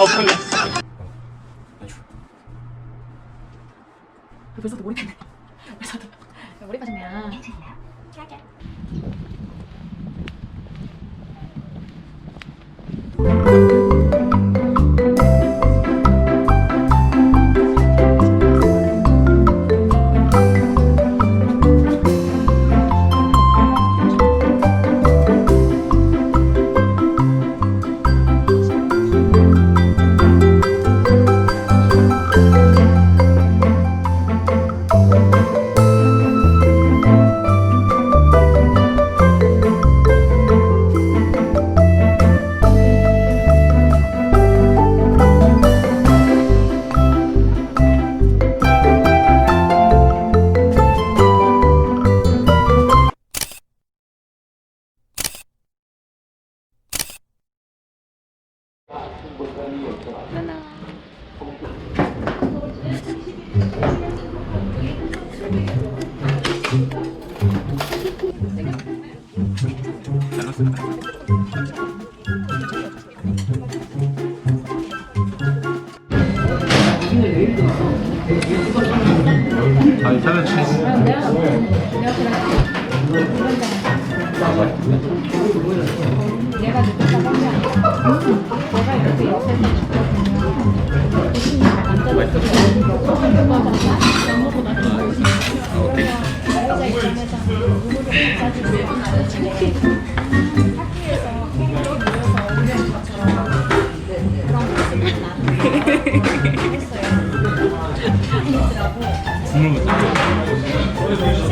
아, 그래. 벌써 또 머리 탔네. 벌써 또. 몰입하셨네요. 잘 찾았지. 얘가 모여서 어울리는 것처럼 그런 모습이 나는. 국물 못 셋이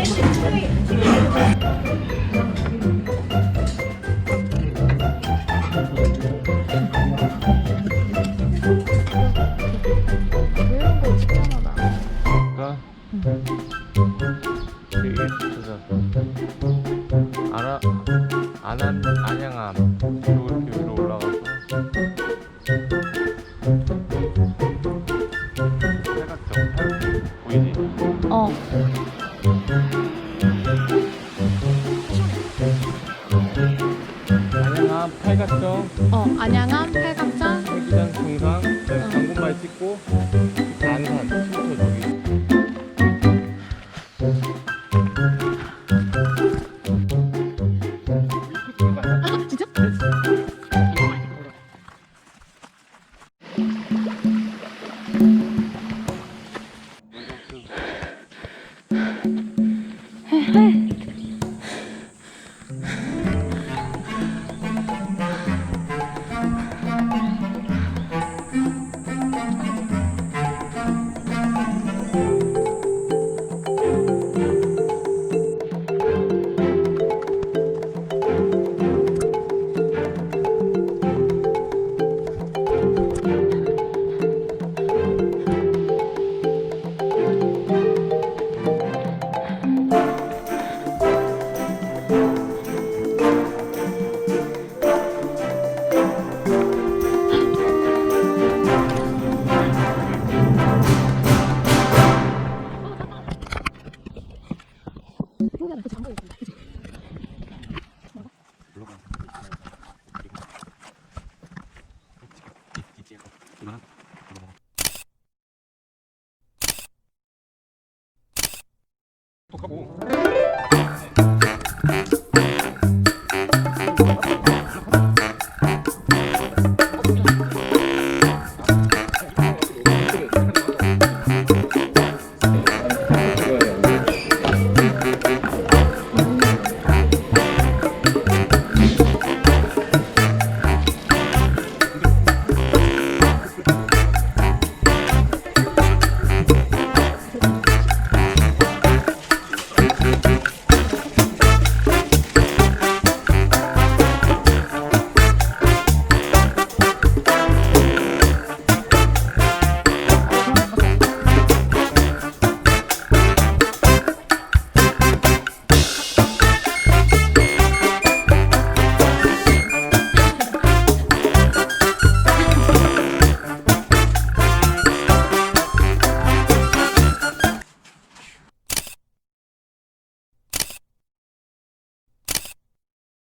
되게 좋다. 아라 안안 안양암 그리고 이렇게 위로 올라가서 팔각정 팔 보이지? 어. 안양암 팔각정 어, 안양암 不靠谱